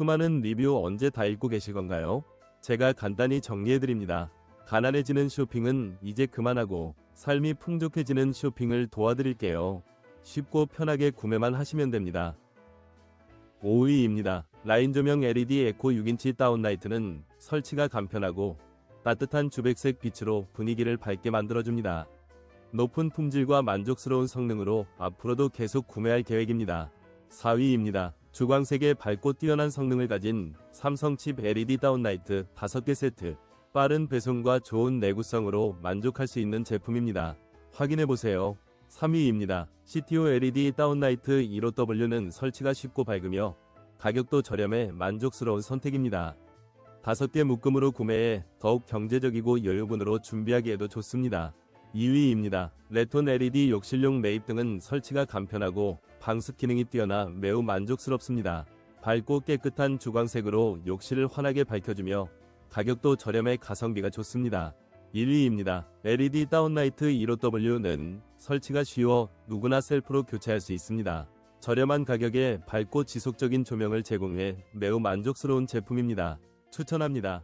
수많은 리뷰 언제 다 읽고 계실 건가요? 제가 간단히 정리해드립니다. 가난해지는 쇼핑은 이제 그만하고 삶이 풍족해지는 쇼핑을 도와드릴게요. 쉽고 편하게 구매만 하시면 됩니다. 5위입니다. 라인 조명 LED 에코 6인치 다운라이트는 설치가 간편하고 따뜻한 주백색 빛으로 분위기를 밝게 만들어줍니다. 높은 품질과 만족스러운 성능으로 앞으로도 계속 구매할 계획입니다. 4위입니다. 주광색의 밝고 뛰어난 성능을 가진 삼성 칩 LED 다운라이트 5개 세트. 빠른 배송과 좋은 내구성으로 만족할 수 있는 제품입니다. 확인해보세요. 3위입니다. CTO LED 다운라이트 15W는 설치가 쉽고 밝으며 가격도 저렴해 만족스러운 선택입니다. 5개 묶음으로 구매해 더욱 경제적이고 여유분으로 준비하기에도 좋습니다. 2위입니다. 레톤 LED 욕실용 매입 등은 설치가 간편하고 방수 기능이 뛰어나 매우 만족스럽습니다. 밝고 깨끗한 주광색으로 욕실을 환하게 밝혀주며 가격도 저렴해 가성비가 좋습니다. 1위입니다. LED 다운라이트 15W는 설치가 쉬워 누구나 셀프로 교체할 수 있습니다. 저렴한 가격에 밝고 지속적인 조명을 제공해 매우 만족스러운 제품입니다. 추천합니다.